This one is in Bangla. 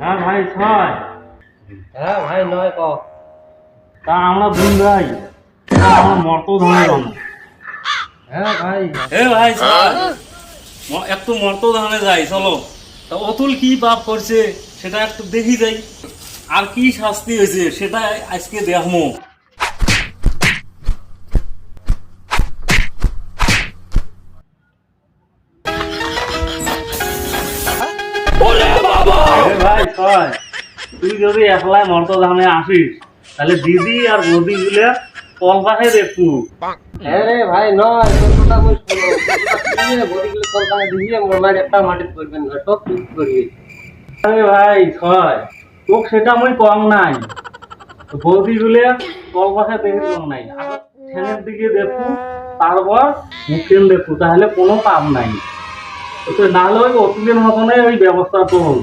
হ্যাঁ ভাই ছয়। হ্যাঁ ভাই নয় ক। তা আমরা দুই আমরা মর্ত ধানে হ্যাঁ ভাই। এ ভাই ছয়। একটু মর্ত ধানে যাই চলো। তা অতুল কি পাপ করছে সেটা একটু দেখি যাই। আর কি শাস্তি হয়েছে সেটা আজকে দেখব। ভাই ছয় তুই যদি একলাই মর্ত ধানে আসিস। তাহলে দিদি আর বৌদি গুলো কল পাশে হ্যাঁ রে ভাই নয় তোর কথা কই শুনো বডিগুলো কলকাতা দিয়ে মোর বাড়ি একটা মাটিত করবেন না সব ঠিক করিয়ে। আরে ভাই ছয় তোক সেটা কম নাই। বৌদি গুলে দেখে কম নাই। দিকে দেখু তারপর মুখেন দেখু তাহলে কোনো কাম নাই। না হলে ওই অতুলের মতনই ওই ব্যবস্থা তো হবে।